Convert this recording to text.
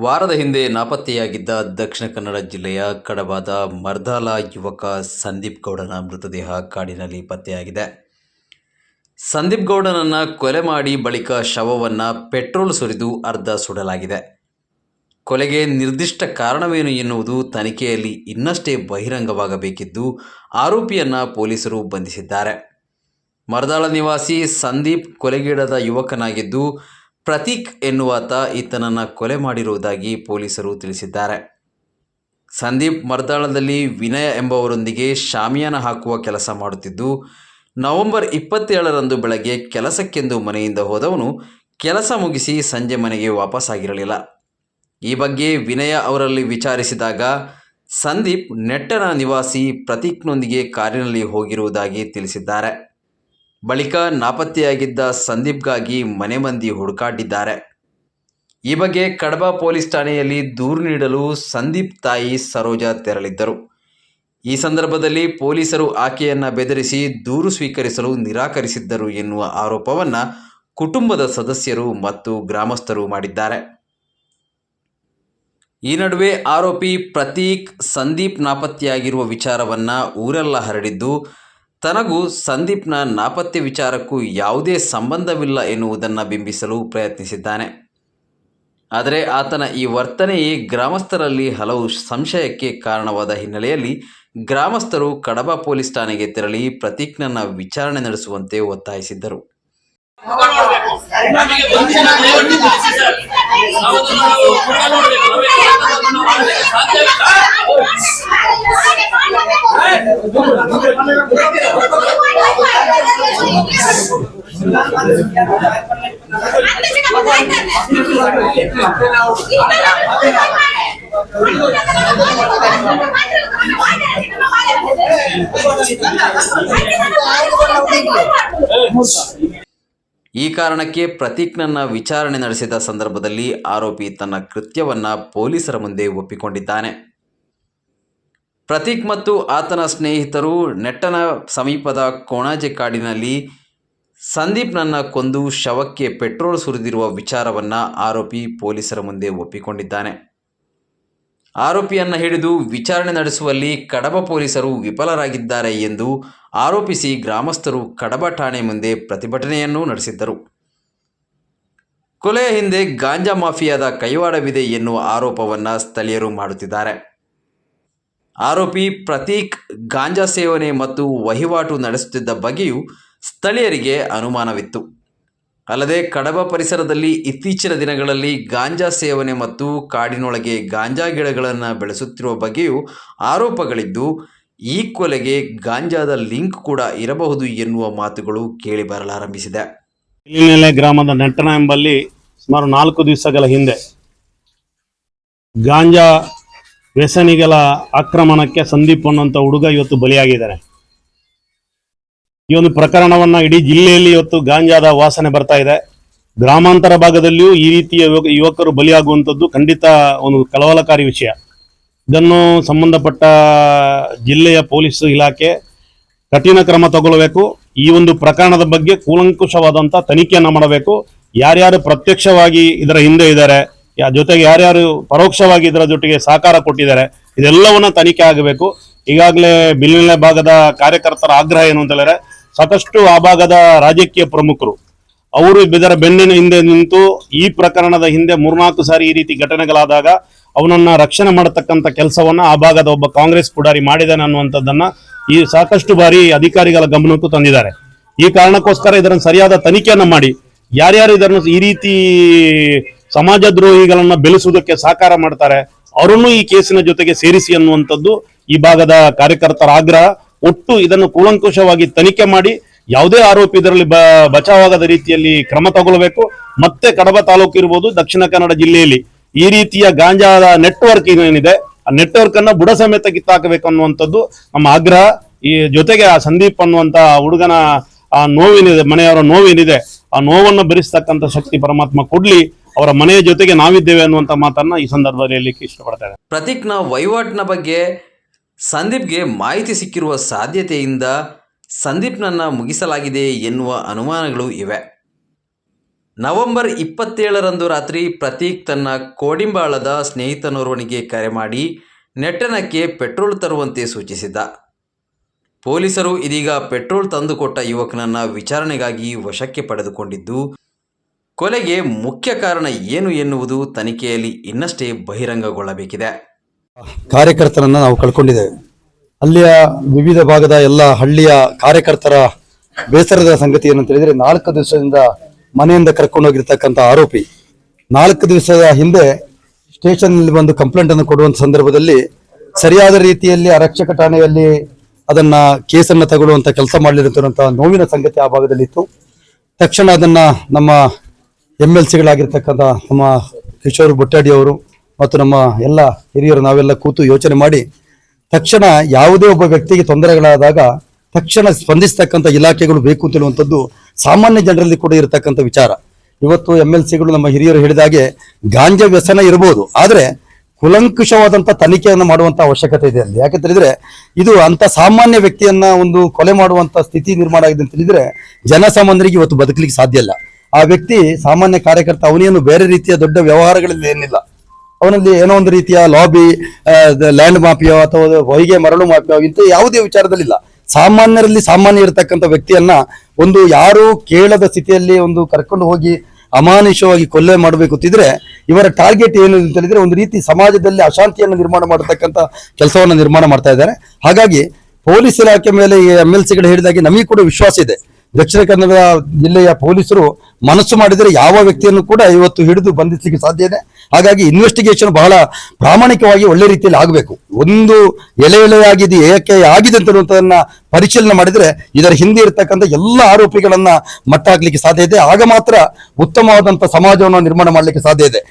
ವಾರದ ಹಿಂದೆ ನಾಪತ್ತೆಯಾಗಿದ್ದ ದಕ್ಷಿಣ ಕನ್ನಡ ಜಿಲ್ಲೆಯ ಕಡಬಾದ ಮರ್ದಾಲ ಯುವಕ ಸಂದೀಪ್ ಗೌಡನ ಮೃತದೇಹ ಕಾಡಿನಲ್ಲಿ ಪತ್ತೆಯಾಗಿದೆ. ಸಂದೀಪ್ ಗೌಡನನ್ನು ಕೊಲೆ ಮಾಡಿ ಬಳಿಕ ಶವವನ್ನು ಪೆಟ್ರೋಲ್ ಸುರಿದು ಅರ್ಧ ಸುಡಲಾಗಿದೆ. ಕೊಲೆಗೆ ನಿರ್ದಿಷ್ಟ ಕಾರಣವೇನು ಎನ್ನುವುದು ತನಿಖೆಯಲ್ಲಿ ಇನ್ನಷ್ಟೇ ಬಹಿರಂಗವಾಗಬೇಕಿದ್ದು ಆರೋಪಿಯನ್ನು ಪೊಲೀಸರು ಬಂಧಿಸಿದ್ದಾರೆ. ಮರದಾಳ ನಿವಾಸಿ ಸಂದೀಪ್ ಕೊಲೆಗೀಡದ ಯುವಕನಾಗಿದ್ದು ಪ್ರತೀಕ್ ಎನ್ನುವಾತ ಈತನನ್ನು ಕೊಲೆ ಮಾಡಿರುವುದಾಗಿ ಪೊಲೀಸರು ತಿಳಿಸಿದ್ದಾರೆ. ಸಂದೀಪ್ ಮರ್ದಾಳದಲ್ಲಿ ವಿನಯ ಎಂಬವರೊಂದಿಗೆ ಶಾಮಿಯಾನ ಹಾಕುವ ಕೆಲಸ ಮಾಡುತ್ತಿದ್ದು, ನವೆಂಬರ್ ಇಪ್ಪತ್ತೇಳರಂದು ಬೆಳಗ್ಗೆ ಕೆಲಸಕ್ಕೆಂದು ಮನೆಯಿಂದ ಹೋದವನು ಕೆಲಸ ಮುಗಿಸಿ ಸಂಜೆ ಮನೆಗೆ ವಾಪಸ್ಸಾಗಿರಲಿಲ್ಲ. ಈ ಬಗ್ಗೆ ವಿನಯ ಅವರಲ್ಲಿ ವಿಚಾರಿಸಿದಾಗ, ಸಂದೀಪ್ ನೆಟ್ಟನ ನಿವಾಸಿ ಪ್ರತೀಕ್ನೊಂದಿಗೆ ಕಾರಿನಲ್ಲಿ ಹೋಗಿರುವುದಾಗಿ ತಿಳಿಸಿದ್ದಾರೆ. ಬಳಿಕ ನಾಪತ್ತೆಯಾಗಿದ್ದ ಸಂದೀಪ್ಗಾಗಿ ಮನೆ ಮಂದಿ ಹುಡುಕಾಡಿದ್ದಾರೆ ಈ ಬಗ್ಗೆ ಕಡಬ ಪೊಲೀಸ್ ಠಾಣೆಯಲ್ಲಿ ದೂರು ನೀಡಲು ಸಂದೀಪ್ ತಾಯಿ ಸರೋಜಾ ತೆರಳಿದ್ದರು. ಈ ಸಂದರ್ಭದಲ್ಲಿ ಪೊಲೀಸರು ಆಕೆಯನ್ನು ಬೆದರಿಸಿ ದೂರು ಸ್ವೀಕರಿಸಲು ನಿರಾಕರಿಸಿದ್ದರು ಎನ್ನುವ ಆರೋಪವನ್ನು ಕುಟುಂಬದ ಸದಸ್ಯರು ಮತ್ತು ಗ್ರಾಮಸ್ಥರು ಮಾಡಿದ್ದಾರೆ. ಈ ನಡುವೆ ಆರೋಪಿ ಪ್ರತೀಕ್ ಸಂದೀಪ್ ನಾಪತ್ತೆಯಾಗಿರುವ ವಿಚಾರವನ್ನು ಊರೆಲ್ಲ ಹರಡಿದ್ದು ತನಗೂ ಸಂದೀಪ್ನ ನಾಪತ್ತೆ ವಿಚಾರಕ್ಕೂ ಯಾವುದೇ ಸಂಬಂಧವಿಲ್ಲ ಎನ್ನುವುದನ್ನು ಬಿಂಬಿಸಲು ಪ್ರಯತ್ನಿಸಿದ್ದಾನೆ. ಆದರೆ ಆತನ ಈ ವರ್ತನೆಯೇ ಗ್ರಾಮಸ್ಥರಲ್ಲಿ ಹಲವು ಸಂಶಯಕ್ಕೆ ಕಾರಣವಾದ ಹಿನ್ನೆಲೆಯಲ್ಲಿ ಗ್ರಾಮಸ್ಥರು ಕಡಬ ಪೊಲೀಸ್ ಠಾಣೆಗೆ ತೆರಳಿ ಪ್ರತೀಕ್ನನ್ನ ವಿಚಾರಣೆ ನಡೆಸುವಂತೆ ಒತ್ತಾಯಿಸಿದ್ದರು. ಈ ಕಾರಣಕ್ಕೆ ಪ್ರತೀಕ್ನನ್ನ ವಿಚಾರಣೆ ನಡೆಸಿದ ಸಂದರ್ಭದಲ್ಲಿ ಆರೋಪಿ ತನ್ನ ಕೃತ್ಯವನ್ನ ಪೊಲೀಸರ ಮುಂದೆ ಒಪ್ಪಿಕೊಂಡಿದ್ದಾನೆ. ಪ್ರತೀಕ್ ಮತ್ತು ಆತನ ಸ್ನೇಹಿತರು ನೆಟ್ಟನ ಸಮೀಪದ ಕೋಣಾಜೆ ಕಾಡಿನಲ್ಲಿ ಸಂದೀಪ್ನನ್ನ ಕೊಂದು ಶವಕ್ಕೆ ಪೆಟ್ರೋಲ್ ಸುರಿದಿರುವ ವಿಚಾರವನ್ನ ಆರೋಪಿ ಪೊಲೀಸರ ಮುಂದೆ ಒಪ್ಪಿಕೊಂಡಿದ್ದಾನೆ. ಆರೋಪಿಯನ್ನು ಹಿಡಿದು ವಿಚಾರಣೆ ನಡೆಸುವಲ್ಲಿ ಕಡಬ ಪೊಲೀಸರು ವಿಫಲರಾಗಿದ್ದಾರೆ ಎಂದು ಆರೋಪಿಸಿ ಗ್ರಾಮಸ್ಥರು ಕಡಬ ಠಾಣೆ ಮುಂದೆ ಪ್ರತಿಭಟನೆಯನ್ನೂ ನಡೆಸಿದ್ದರು. ಕೊಲೆಯ ಹಿಂದೆ ಗಾಂಜಾ ಮಾಫಿಯಾದ ಕೈವಾಡವಿದೆ ಎನ್ನುವ ಆರೋಪವನ್ನು ಸ್ಥಳೀಯರು ಮಾಡುತ್ತಿದ್ದಾರೆ. ಆರೋಪಿ ಪ್ರತೀಕ್ ಗಾಂಜಾ ಸೇವನೆ ಮತ್ತು ವಹಿವಾಟು ನಡೆಸುತ್ತಿದ್ದ ಬಗ್ಗೆಯೂ ಸ್ಥಳೀಯರಿಗೆ ಅನುಮಾನವಿತ್ತು. ಅಲ್ಲದೆ ಕಡಬ ಪರಿಸರದಲ್ಲಿ ಇತ್ತೀಚಿನ ದಿನಗಳಲ್ಲಿ ಗಾಂಜಾ ಸೇವನೆ ಮತ್ತು ಕಾಡಿನೊಳಗೆ ಗಾಂಜಾ ಗಿಡಗಳನ್ನು ಬೆಳೆಸುತ್ತಿರುವ ಬಗ್ಗೆಯೂ ಆರೋಪಗಳಿದ್ದು, ಈ ಕೊಲೆಗೆ ಗಾಂಜಾದ ಲಿಂಕ್ ಕೂಡ ಇರಬಹುದು ಎನ್ನುವ ಮಾತುಗಳು ಕೇಳಿಬರಲಾರಂಭಿಸಿದೆ. ಇಲ್ಲಿನೆಲೆ ಗ್ರಾಮದ ನಟನ ಎಂಬಲ್ಲಿ ಸುಮಾರು ನಾಲ್ಕು ದಿವಸಗಳ ಹಿಂದೆ ಗಾಂಜಾ ವ್ಯಸನಿಗಳ ಆಕ್ರಮಣಕ್ಕೆ ಸಂದೀಪ್ ಅನ್ನುವಂಥ ಹುಡುಗ ಇವತ್ತು ಬಲಿಯಾಗಿದ್ದಾರೆ. ಈ ಒಂದು ಪ್ರಕರಣವನ್ನ ಇಡೀ ಜಿಲ್ಲೆಯಲ್ಲಿ ಇವತ್ತು ಗಾಂಜಾದ ವಾಸನೆ ಬರ್ತಾ ಇದೆ. ಗ್ರಾಮಾಂತರ ಭಾಗದಲ್ಲಿಯೂ ಈ ರೀತಿಯ ಯುವಕ- ಯುವಕರು ಬಲಿಯಾಗುವಂಥದ್ದು ಖಂಡಿತ ಒಂದು ಕಳವಲಕಾರಿ ವಿಷಯ. ಇದನ್ನು ಸಂಬಂಧಪಟ್ಟ ಜಿಲ್ಲೆಯ ಪೊಲೀಸ್ ಇಲಾಖೆ ಕಠಿಣ ಕ್ರಮ ತಗೊಳ್ಬೇಕು. ಈ ಒಂದು ಪ್ರಕರಣದ ಬಗ್ಗೆ ಕೂಲಂಕುಷವಾದಂಥ ತನಿಖೆಯನ್ನು ಮಾಡಬೇಕು. ಯಾರ್ಯಾರು ಪ್ರತ್ಯಕ್ಷವಾಗಿ ಇದರ ಹಿಂದೆ ಇದ್ದಾರೆ ಜೊತೆಗೆ ಯಾರ್ಯಾರು ಪರೋಕ್ಷವಾಗಿ ಇದರ ಜೊತೆಗೆ ಸಹಕಾರ ಕೊಟ್ಟಿದ್ದಾರೆ, ಇದೆಲ್ಲವನ್ನ ತನಿಖೆ ಆಗಬೇಕು. ಈಗಾಗಲೇ ಬಿಲ್ಲಿನ ಭಾಗದ ಕಾರ್ಯಕರ್ತರ ಆಗ್ರಹ ಏನು ಅಂತ ಹೇಳಿದ್ರೆ, ಸಾಕಷ್ಟು ಆ ಭಾಗದ ರಾಜಕೀಯ ಪ್ರಮುಖರು, ಅವರು ಇದರ ಬೆನ್ನಿನ ಹಿಂದೆ ನಿಂತು ಈ ಪ್ರಕರಣದ ಹಿಂದೆ ಮೂರ್ನಾಲ್ಕು ಸಾರಿ ಈ ರೀತಿ ಘಟನೆಗಳಾದಾಗ ಅವನನ್ನ ರಕ್ಷಣೆ ಮಾಡತಕ್ಕಂಥ ಕೆಲಸವನ್ನ ಆ ಭಾಗದ ಒಬ್ಬ ಕಾಂಗ್ರೆಸ್ ಪುಡಾರಿ ಮಾಡಿದ್ದಾನೆ ಅನ್ನುವಂಥದ್ದನ್ನ ಈ ಸಾಕಷ್ಟು ಬಾರಿ ಅಧಿಕಾರಿಗಳ ಗಮನಕ್ಕೂ ತಂದಿದ್ದಾರೆ. ಈ ಕಾರಣಕ್ಕೋಸ್ಕರ ಇದರ ಸರಿಯಾದ ತನಿಖೆಯನ್ನು ಮಾಡಿ, ಯಾರ್ಯಾರು ಇದನ್ನು ಈ ರೀತಿ ಸಮಾಜ ದ್ರೋಹಿಗಳನ್ನ ಬೆಳೆಸುವುದಕ್ಕೆ ಸಹಕಾರ ಮಾಡ್ತಾರೆ. ಅವರನ್ನು ಈ ಕೇಸಿನ ಜೊತೆಗೆ ಸೇರಿಸಿ ಅನ್ನುವಂಥದ್ದು ಈ ಭಾಗದ ಕಾರ್ಯಕರ್ತರ ಆಗ್ರಹ. ಒಟ್ಟು ಇದನ್ನು ಕೂಲಂಕುಷವಾಗಿ ತನಿಖೆ ಮಾಡಿ ಯಾವುದೇ ಆರೋಪಿ ಇದರಲ್ಲಿ ಬಚಾವಾಗದ ರೀತಿಯಲ್ಲಿ ಕ್ರಮ ತಗೊಳ್ಬೇಕು. ಮತ್ತೆ ಕಡಬ ತಾಲೂಕು ಇರ್ಬೋದು, ದಕ್ಷಿಣ ಕನ್ನಡ ಜಿಲ್ಲೆಯಲ್ಲಿ. ಈ ರೀತಿಯ ಗಾಂಜಾದ ನೆಟ್ವರ್ಕ್ ಏನಿದೆ, ಆ ನೆಟ್ವರ್ಕ್ ಅನ್ನ ಬುಡ ಸಮೇತ ಕಿತ್ತಾಕಬೇಕು ಅನ್ನುವಂಥದ್ದು ನಮ್ಮ ಆಗ್ರಹ. ಈ ಜೊತೆಗೆ ಆ ಸಂದೀಪ್ ಅನ್ನುವಂತ ಹುಡುಗನ ಆ ನೋವೇನಿದೆ, ಮನೆಯವರ ನೋವೇನಿದೆ. ಆ ನೋವನ್ನು ಭರಿಸ್ತಕ್ಕಂಥ ಶಕ್ತಿ ಪರಮಾತ್ಮ ಕೊಡ್ಲಿ. ಅವರ ಮನೆಯ ಜೊತೆಗೆ ನಾವಿದ್ದೇವೆ ಅನ್ನುವಂತ ಮಾತನ್ನ ಈ ಸಂದರ್ಭದಲ್ಲಿ ಹೇಳಲಿಕ್ಕೆ ಇಷ್ಟಪಡ್ತಾರೆ ಪ್ರತೀಕ್ನ ವಹಿವಾಟಿನ ಬಗ್ಗೆ ಸಂದೀಪ್ಗೆ ಮಾಹಿತಿ ಸಿಕ್ಕಿರುವ ಸಾಧ್ಯತೆಯಿಂದ ಸಂದೀಪ್ನನ್ನು ಮುಗಿಸಲಾಗಿದೆ ಎನ್ನುವ ಅನುಮಾನಗಳು ಇವೆ. ನವೆಂಬರ್ ಇಪ್ಪತ್ತೇಳರಂದು ರಾತ್ರಿ ಪ್ರತೀಕ್ ತನ್ನ ಕೋಡಿಂಬಾಳದ ಸ್ನೇಹಿತನೋರ್ವನಿಗೆ ಕರೆ ಮಾಡಿ ನೆಟ್ಟನಕ್ಕೆ ಪೆಟ್ರೋಲ್ ತರುವಂತೆ ಸೂಚಿಸಿದ್ದ. ಪೊಲೀಸರು ಇದೀಗ ಪೆಟ್ರೋಲ್ ತಂದುಕೊಟ್ಟ ಯುವಕನನ್ನ ವಿಚಾರಣೆಗಾಗಿ ವಶಕ್ಕೆ ಪಡೆದುಕೊಂಡಿದ್ದು ಕೊಲೆಗೆ ಮುಖ್ಯ ಕಾರಣ ಏನು ಎನ್ನುವುದು ತನಿಖೆಯಲ್ಲಿ ಇನ್ನಷ್ಟೇ ಬಹಿರಂಗಗೊಳ್ಳಬೇಕಿದೆ. ಕಾರ್ಯಕರ್ತರನ್ನ ನಾವು ಕಳ್ಕೊಂಡಿದ್ದೇವೆ. ಅಲ್ಲಿಯ ವಿವಿಧ ಭಾಗದ ಎಲ್ಲ ಹಳ್ಳಿಯ ಕಾರ್ಯಕರ್ತರ ಬೇಸರದ ಸಂಗತಿ ಏನಂತ ಹೇಳಿದ್ರೆ ನಾಲ್ಕು ದಿವಸದಿಂದ ಮನೆಯಿಂದ ಕರ್ಕೊಂಡು ಹೋಗಿರ್ತಕ್ಕಂಥ ಆರೋಪಿ ನಾಲ್ಕು ದಿವಸದ ಹಿಂದೆ ಸ್ಟೇಷನ್ ಬಂದು ಕಂಪ್ಲೇಂಟ್ ಅನ್ನು ಕೊಡುವಂತ ಸಂದರ್ಭದಲ್ಲಿ ಸರಿಯಾದ ರೀತಿಯಲ್ಲಿ ಆರಕ್ಷಕ ಠಾಣೆಯಲ್ಲಿ ಅದನ್ನ ಕೇಸನ್ನು ತಗೊಳ್ಳುವಂತ ಕೆಲಸ ಮಾಡಲಿರುವಂತಹ ನೋವಿನ ಸಂಗತಿ ಆ ಭಾಗದಲ್ಲಿ ಇತ್ತು ತಕ್ಷಣ ಅದನ್ನ ನಮ್ಮ ಎಂ ಎಲ್ ಸಿಗಳಾಗಿರ್ತಕ್ಕಂಥ ನಮ್ಮ ಕಿಶೋರ್ ಬೊಟ್ಟಾಡಿ ಅವರು ಮತ್ತು ನಮ್ಮ ಎಲ್ಲ ಹಿರಿಯರು ನಾವೆಲ್ಲ ಕೂತು ಯೋಚನೆ ಮಾಡಿ ತಕ್ಷಣ ಯಾವುದೇ ಒಬ್ಬ ವ್ಯಕ್ತಿಗೆ ತೊಂದರೆಗಳಾದಾಗ ತಕ್ಷಣ ಸ್ಪಂದಿಸ್ತಕ್ಕಂಥ ಇಲಾಖೆಗಳು ಬೇಕು ಅಂತೇಳುವಂಥದ್ದು ಸಾಮಾನ್ಯ ಜನರಲ್ಲಿ ಕೂಡ ಇರತಕ್ಕಂಥ ವಿಚಾರ. ಇವತ್ತು ಎಂ ಎಲ್ ಸಿಗಳು ನಮ್ಮ ಹಿರಿಯರು ಹೇಳಿದಾಗೆ ಗಾಂಜಾ ವ್ಯಸನ ಇರಬಹುದು ಆದರೆ ಕುಲಂಕುಷವಾದಂಥ ತನಿಖೆಯನ್ನು ಮಾಡುವಂಥ ಅವಶ್ಯಕತೆ ಇದೆ ಅಲ್ಲಿ. ಯಾಕೆ ತಿಳಿದ್ರೆ ಇದು ಅಂಥ ಸಾಮಾನ್ಯ ವ್ಯಕ್ತಿಯನ್ನ ಒಂದು ಕೊಲೆ ಮಾಡುವಂಥ ಸ್ಥಿತಿ ನಿರ್ಮಾಣ ಆಗಿದೆ ಅಂತ ತಿಳಿದ್ರೆ ಜನಸಾಮಾನ್ಯರಿಗೆ ಇವತ್ತು ಬದುಕಲಿಕ್ಕೆ ಸಾಧ್ಯ ಇಲ್ಲ. ಆ ವ್ಯಕ್ತಿ ಸಾಮಾನ್ಯ ಕಾರ್ಯಕರ್ತ ಅವನೇನು ಬೇರೆ ರೀತಿಯ ದೊಡ್ಡ ವ್ಯವಹಾರಗಳಲ್ಲಿ ಏನಿಲ್ಲ. ಅವನಲ್ಲಿ ಏನೋ ಒಂದು ರೀತಿಯ ಲಾಬಿ ಲ್ಯಾಂಡ್ ಮಾಫಿಯೋ ಅಥವಾ ಹೊಯ್ಗೆ ಮರಳು ಮಾಫಿಯೋ ಇಂಥ ಯಾವುದೇ ವಿಚಾರದಲ್ಲಿಲ್ಲ. ಸಾಮಾನ್ಯರಲ್ಲಿ ಸಾಮಾನ್ಯ ಇರತಕ್ಕಂಥ ವ್ಯಕ್ತಿಯನ್ನ ಒಂದು ಯಾರು ಕೇಳದ ಸ್ಥಿತಿಯಲ್ಲಿ ಒಂದು ಕರ್ಕೊಂಡು ಹೋಗಿ ಅಮಾನುಷವಾಗಿ ಕೊಲ್ಲೆ ಮಾಡಬೇಕು ಅಂತಿದ್ರೆ, ಇವರ ಟಾರ್ಗೆಟ್ ಏನು ಅಂತ ಹೇಳಿದ್ರೆ ಒಂದು ರೀತಿ ಸಮಾಜದಲ್ಲಿ ಅಶಾಂತಿಯನ್ನು ನಿರ್ಮಾಣ ಮಾಡತಕ್ಕಂಥ ಕೆಲಸವನ್ನು ನಿರ್ಮಾಣ ಮಾಡ್ತಾ ಇದ್ದಾರೆ. ಹಾಗಾಗಿ ಪೊಲೀಸ್ ಇಲಾಖೆ ಮೇಲೆ ಎಂ ಎಲ್ ಸಿಗಳು ಹೇಳಿದಾಗೆ ನಮಗೆ ಕೂಡ ವಿಶ್ವಾಸ ಇದೆ. ದಕ್ಷಿಣ ಕನ್ನಡ ಜಿಲ್ಲೆಯ ಪೊಲೀಸರು ಮನಸ್ಸು ಮಾಡಿದರೆ ಯಾವ ವ್ಯಕ್ತಿಯನ್ನು ಕೂಡ ಇವತ್ತು ಹಿಡಿದು ಬಂಧಿಸಲಿಕ್ಕೆ ಸಾಧ್ಯ ಇದೆ. ಹಾಗಾಗಿ ಇನ್ವೆಸ್ಟಿಗೇಷನ್ ಬಹಳ ಪ್ರಾಮಾಣಿಕವಾಗಿ ಒಳ್ಳೆ ರೀತಿಯಲ್ಲಿ ಆಗಬೇಕು. ಒಂದು ಎಲೆ ಎಲೆಯಾಗಿದೆ, ಏಕೆ ಆಗಿದೆ ಅಂತನ್ನುವಂಥದ್ದನ್ನ ಪರಿಶೀಲನೆ ಮಾಡಿದರೆ ಇದರ ಹಿಂದೆ ಇರತಕ್ಕಂಥ ಎಲ್ಲ ಆರೋಪಿಗಳನ್ನ ಮಟ್ಟ ಹಾಕ್ಲಿಕ್ಕೆ ಸಾಧ್ಯ ಇದೆ. ಆಗ ಮಾತ್ರ ಉತ್ತಮವಾದಂಥ ಸಮಾಜವನ್ನು ನಿರ್ಮಾಣ ಮಾಡಲಿಕ್ಕೆ ಸಾಧ್ಯ ಇದೆ.